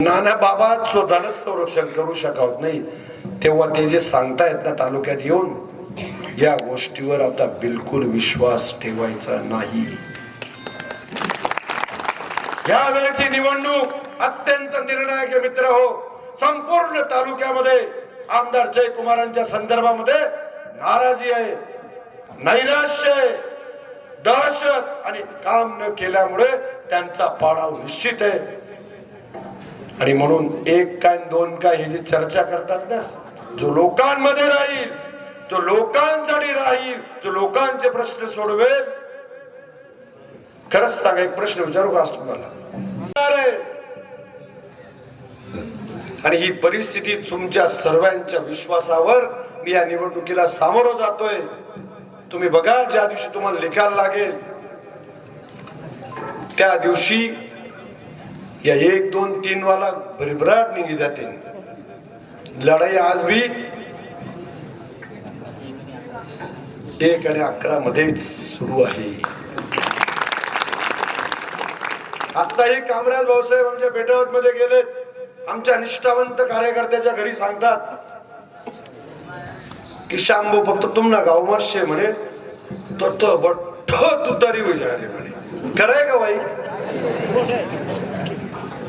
नाना बाबा स्वतःलाच संरक्षण करू शकत नाही तेव्हा ते जे सांगतायत ना तालुक्यात येऊन या गोष्टीवर आता बिलकुल विश्वास ठेवायचा नाही. या वेळची निवडणूक अत्यंत निर्णायक मित्र हो. संपूर्ण तालुक्यामध्ये आमदार जयकुमारांच्या संदर्भामध्ये नाराजी आहे नैराश्य आहे दहशत आणि काम न केल्यामुळे त्यांचा पाडाव निश्चित आहे. आणि म्हणून एक काय दोन काय हे जी चर्चा करतात ना जो लोकांमध्ये राहील जो लोकांसाठी राहील जो लोकांचे प्रश्न सोडवेल. खरंच सांगा एक प्रश्न विचारू का तुम्हाला? आणि ही परिस्थिती तुमच्या सर्वांच्या विश्वासावर मी या निवडणुकीला सामोरं जातोय. तुम्ही बघा ज्या दिवशी तुम्हाला लिखायला लागेल त्या दिवशी या एक दोन तीन वाला भरभराट निघी जाते. लढाई आज भी एक आणि अकरा मध्येच सुरू आहे. आत्ताही कामराज भाऊसाहेब आमच्या बेटावत मध्ये गेले. आमच्या निष्ठावंत कार्यकर्त्याच्या घरी सांगतात की शांबू फक्त तुमना गाव म्हणे तो तो बठ्ठ तुतारी होईल म्हणे. खरंय का बाई Yes.